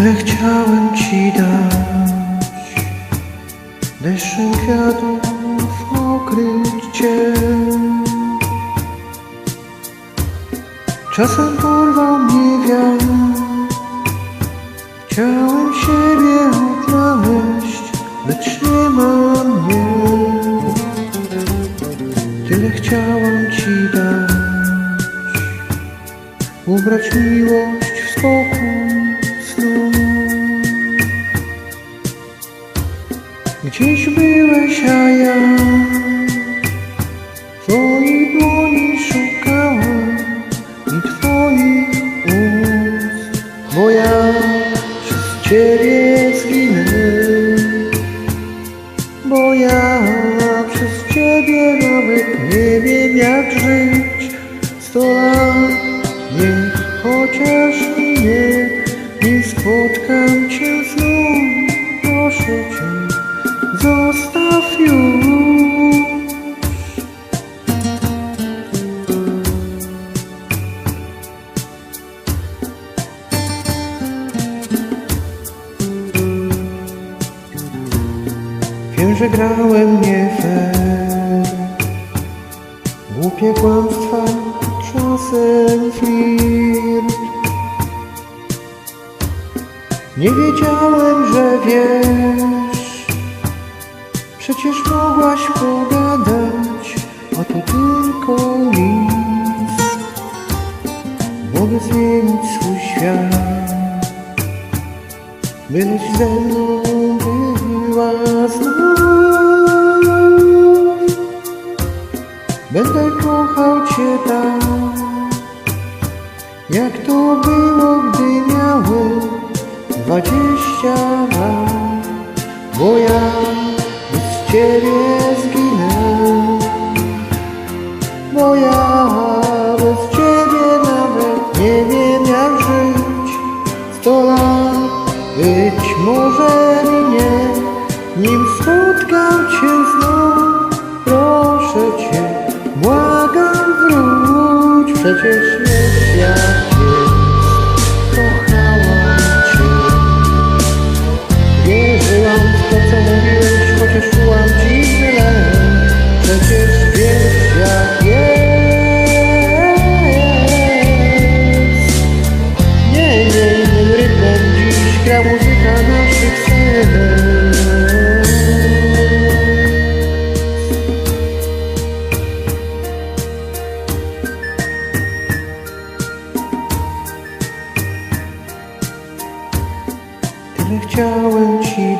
Tyle chciałem ci dać Deszczem kwiatów okryć cię Czasem porwał mnie wiatr. Chciałem siebie odnaleźć Lecz nie ma mnie. Tyle chciałam ci dać. Ubrać miłość w spokój a ja Twoich dłoni szukałem I twoich ust Bo ja przez ciebie zginę. Bo ja przez ciebie nawet nie wiem jak żyć. Sto lat niech chociaż minie Nie spotkam cię znów. Proszę cię zostaw Wiem, że grałem nie fair. Głupie kłamstwa, czasem flirt Nie wiedziałem, że wiesz. Przecież mogłaś pogadać A to tylko list. Mogę zmienić swój świat. Byleś ze mną Będę kochał Cię tak Jak to było, gdy miałem dwadzieścia lat. Bo ja bez Ciebie zginę. Bo ja bez Ciebie nawet nie wiem jak żyć. Sto lat być może minie Nim spotkam Cię znów Przecież wiesz jak jest Kochałam Cię. Wierzyłam w to co mówiłeś Chociaż czułam dziwny lęk. Przecież wiesz jak jest. Nie, nie, innym rytmem dziś gra muzyka chciałem ci